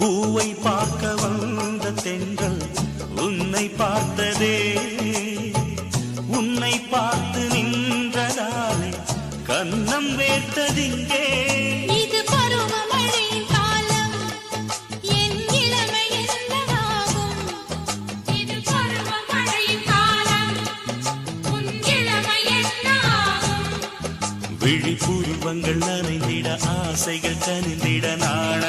பூவை பார்க்க வந்த தென்றல் உன்னை பார்த்ததே. உன்னை பார்த்து நின்றதாலே கண்ணம் வேர்த்ததிங்கே. விழிபூர்வங்கள் நனைந்திட ஆசைகள் கனிந்திட நாண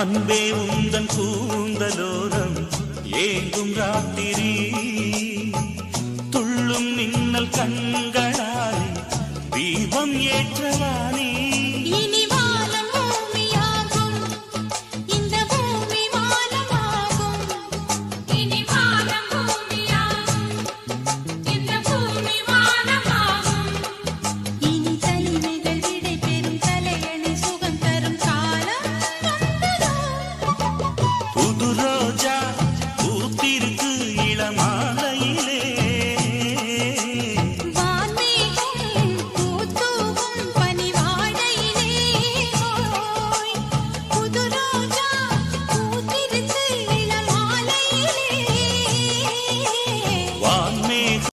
அன்பே உந்தன் கூந்தலோரம் ஏங்கும் ராத்திரி. துள்ளும் மின்னல் கண்கள் you run.